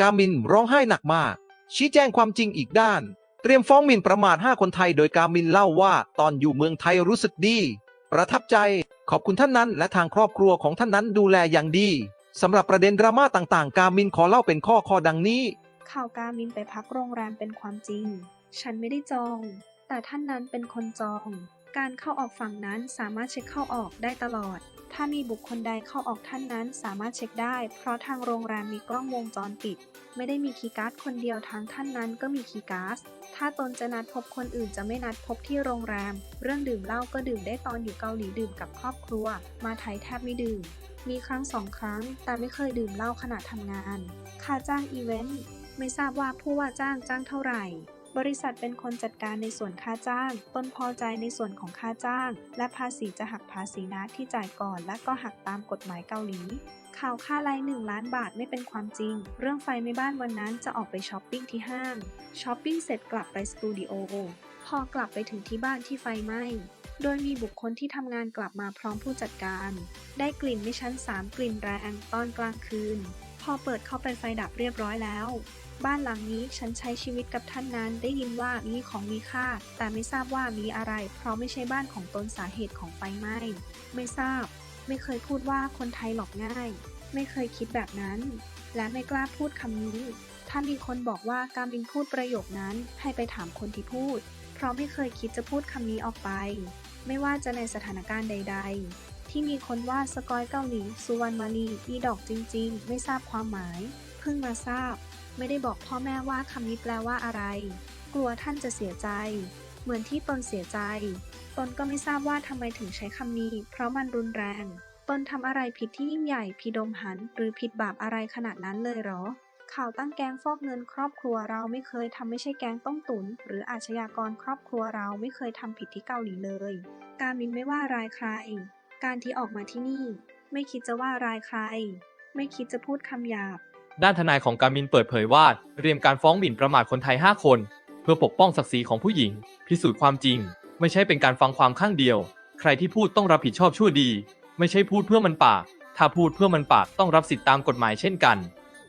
กามินร้องไห้หนักมาก ชี้แจงความจริงอีกด้าน เตรียมฟ้องหมิ่นประมาท 5 คนไทย โดยกามินเล่าว่าตอนอยู่เมืองไทยรู้สึกดี ประทับใจ ขอบคุณท่านนั้น และทางครอบครัวของท่านนั้นดูแลอย่างดีสำหรับประเด็นดราม่าต่างๆ กามินขอเล่าเป็นข้อข้อดังนี้ ข่าวกามินไปพักโรงแรมเป็นความจริง ฉันไม่ได้จอง แต่ท่านนั้นเป็นคนจอง การเข้าออกฝั่งนั้นสามารถเช็คเข้าออกได้ตลอด ถ้ามีบุคคลใดเข้าออกท่านนั้นสามารถเช็คได้ เพราะทางโรงแรมมีกล้องวงจรปิด ไม่ได้มีคีย์การ์ดคนเดียวทางท่านนั้นก็มีคีย์การ์ด ถ้าตนจะนัดพบคนอื่นจะไม่นัดพบที่โรงแรม เรื่องดื่มเหล้าก็ดื่มได้ตอนอยู่เกาหลีดื่มกับครอบครัว มาไทยแทบไม่ดื่ม มีครั้งสองครั้ง แต่ไม่เคยดื่มเหล้าขณะทำงาน ค่าจ้างอีเวนต์ ไม่ทราบว่าผู้ว่าจ้างจ้างเท่าไหร่ บริษัทเป็นคนจัดการในส่วนค่าจ้างต้นพอใจในส่วนของค่าจ้าง และภาษีจะหักภาษีนะที่จ่ายก่อน และก็หักตามกฎหมายเกาหลี ข่าวค่าไล่หนึ่งล้านบาทไม่เป็นความจริง เรื่องไฟไม่บ้านวันนั้นจะออกไปช้อปปิ้งที่ห้าง ช้อปปิ้งเสร็จกลับไปสตูดิโอ พอกลับไปถึงที่บ้านที่ไฟไหม้ โดยมีบุคคลที่ทำงานกลับมาพร้อมผู้จัดการ ได้กลิ่นไม่ชั้น 3 กลิ่นแรงตอนกลางคืน พอเปิดเข้าไปไฟดับเรียบร้อยแล้ว บ้านหลังนี้ฉันใช้ชีวิตกับท่านนั้นได้ยินว่ามีของมีค่า แต่ไม่ทราบว่ามีอะไร เพราะไม่ใช่บ้านของตนสาเหตุของไฟไหม้ไม่ทราบ ไม่เคยพูดว่าคนไทยหลอกง่าย ไม่เคยคิดแบบนั้น และไม่กล้าพูดคำนี้ ถ้ามีคนบอกว่าการบินพูดประโยคนั้นให้ไปถามคนที่พูด เพราะไม่เคยคิดจะพูดคำนี้ออกไป ไม่ว่าจะในสถานการณ์ใด ๆ ที่มีคนว่าสกอยเกาหลีสุวรรณมาลีอีดอกจริง ๆ ไม่ทราบความหมาย เพิ่งมาทราบ ไม่ได้บอกพ่อแม่ว่าคำนี้แปลว่าอะไร กลัวท่านจะเสียใจ เหมือนที่ตนเสียใจ ตนก็ไม่ทราบว่าทำไมถึงใช้คำนี้ เพราะมันรุนแรง ตนทำอะไรผิดที่ยิ่งใหญ่พิดมหัน หรือผิดบาปอะไรขนาดนั้นเลยเหรอข่าวตั้งแกงฟอกเงินครอบครัวเราไม่เคยทำไม่ใช่แกงต้มตุน หรืออาชญากรครอบครัวเราไม่เคยทำผิดที่เกาหลีเลย การมินไม่ว่ารายใคร การที่ออกมาที่นี่ ไม่คิดจะว่ารายใคร ไม่คิดจะพูดคำหยาบ ด้านทนายของการมินเปิดเผยว่าเตรียมการฟ้องหมิ่นประมาทคนไทย 5 คน เพื่อปกป้องศักดิ์ศรีของผู้หญิง พิสูจน์ความจริง ไม่ใช่เป็นการฟังความข้างเดียว ใครที่พูดต้องรับผิดชอบชั่วดี ไม่ใช่พูดเพื่อมันปาก ถ้าพูดเพื่อมันปากต้องรับสิทธิตามกฎหมายเช่นกัน